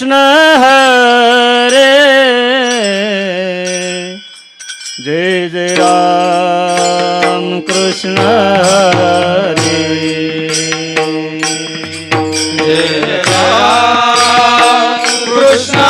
कृष्ण हरे जय जय राम कृष्ण हरे कृष्ण जय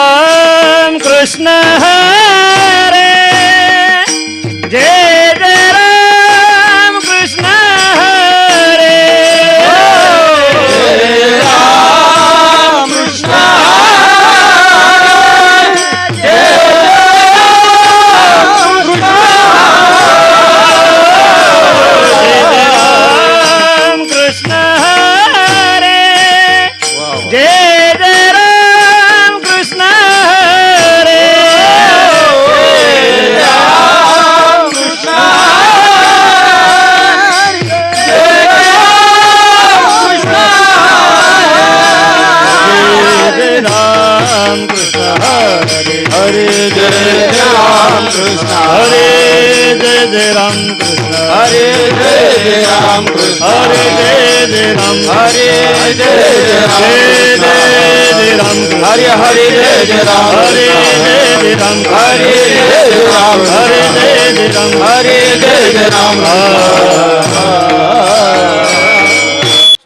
राम कृष्ण हरे जय जय राम कृष्ण हरे जय जय राम कृष्ण हरे जय जय राम हरे जय जय जय जय राम कृष्ण हरे हरे जय जय राम हरे जय जय राम हरे जय जय राम हरे जय जय राम हरे जय जय राम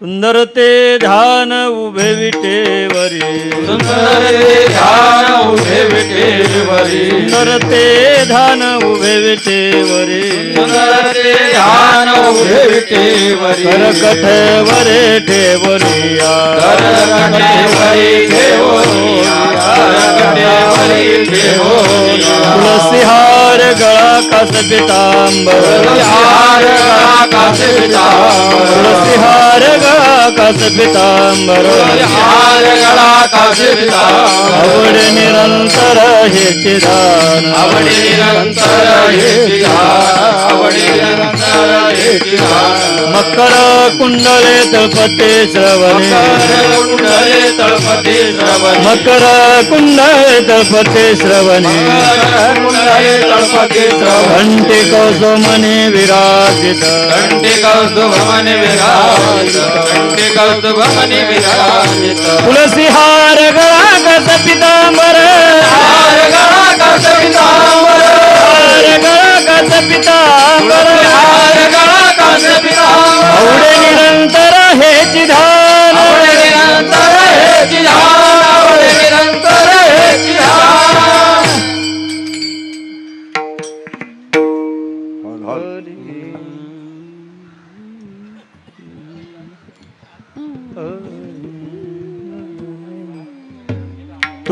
सुंदर ते ध्यान उभे विटेवरी. सुंदर ते ध्यान उभे विटेवरी. सुंदर ते ध्यान उभे विटेवरी. सुंदर ते ध्यान उभे विटेवरी. करकठ वरे ठेवरिया करकटेवरी ठेवोनिया करकटेवरी ठेवोनिया तुळसी हार गळा कास पितांबर. हार कास पितांबर. हार गळा कास पितांबर. हार कास आवड निरंतर हेचे दान आवडी निरंतर ध्यान आवडी निरंतर ध्यान मकर कुंडले तळपते श्रवणे. कुंडले तळपती श्रवणी. मकर कुंडले तळपते श्रवणे. कुंडले तळपती श्रवणी. घंटे कौसुमने विराजित. घंटे कौस्तुभमनि विराजित. घंटे कौस्तुभमनि विराजित. तुळसी हार गळा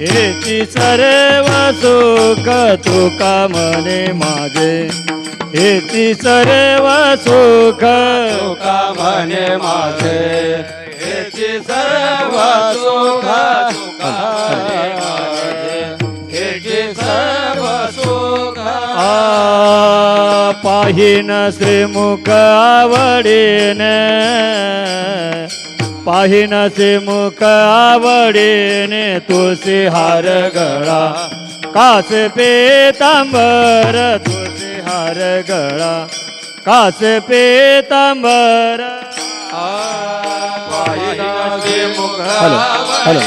हेची सर्व सुख तुका मने माझे. हेची सर्व सुख तुका मने माझे. हेची सर्व सुख तुका म्हणे माझे. हेचे सर्व सुख पाहिन श्रीमुख आवडीने. पाहिन श्रीमुख आवडीन तुळशी हार गळा. कास पेतांबर तुळशी हार गळा. कास पेतांबर. Hello hello.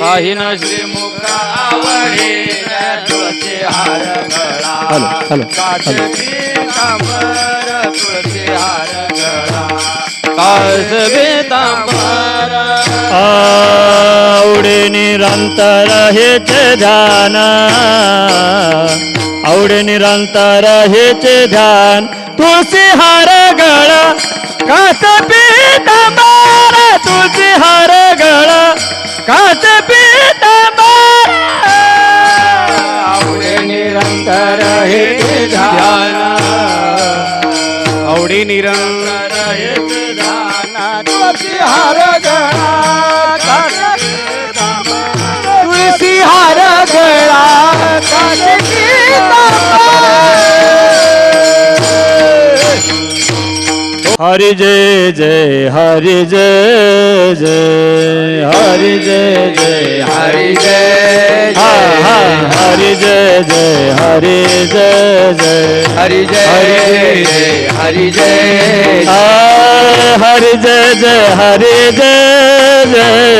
पाहिन श्रीमुख आवडीन तुळशी हार गळा. हॅलो, हॅलो, आवडे निरंतर हेच ध्यान. आवडे निरंतर हेच ध्यान. तुळशी हार गळ. काच पीतांबर तुळशी हार गळ. काच पीतांबर आवडे निरंतर हे हेच ध्यान तुळशी हार गळा हार गळा काच हरि जय जय हरि जय जय हरि जय जय हरि जय हा हा जय हरि जय जय हरि जय जय हरि जय जय हरि जय आ, हरि जय जय हरि जय जय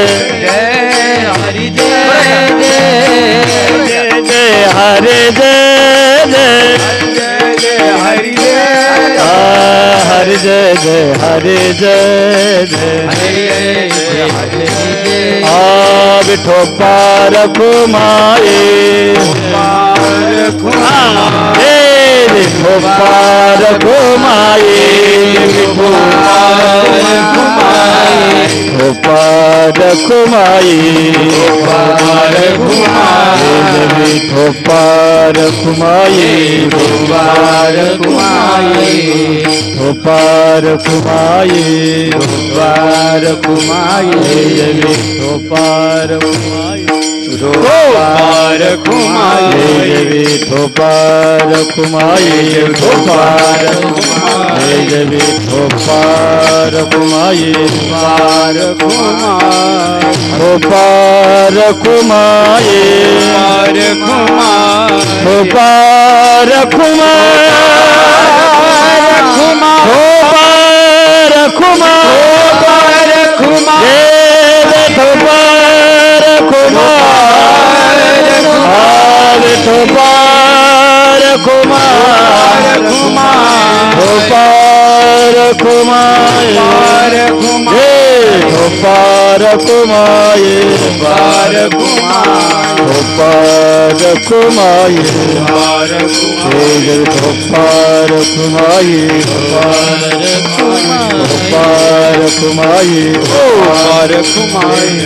जय हरि जय जय हरि जय जय। हरि जय हरि जय आ विठोपार कुमाये हे कुमाये विठोपार कुमाये विठोपार कुमाये कुमार कुमारी विठोपार कुमाये कुमार कुमारी विठोपार कुमाये कुमार कुमारी विठोपार कुमाये विठोपार कुमाये विठोपार कुमाये कुमार कुमार गोपार कुमाये कुमार कुमार गोपार कुमार गोपार कुमार कुमार कुमार गोपार कुमार कुमार हे गोपार कुमार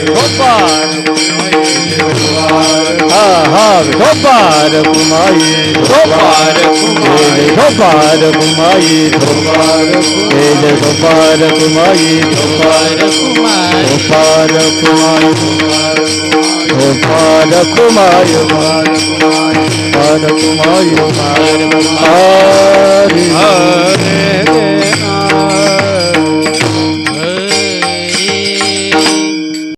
ધોપાર ઘુમાઈ ધોપાર ઘુમાઈ ધોપાર ઘુમાઈ ધોપાર તેજ ધોપાર ઘુમાઈ ધોપાર ઘુમાઈ ધોપાર ઘુમાઈ ધોપાર ઘુમાઈ ધોપાર ઘુમાઈ હરે હરે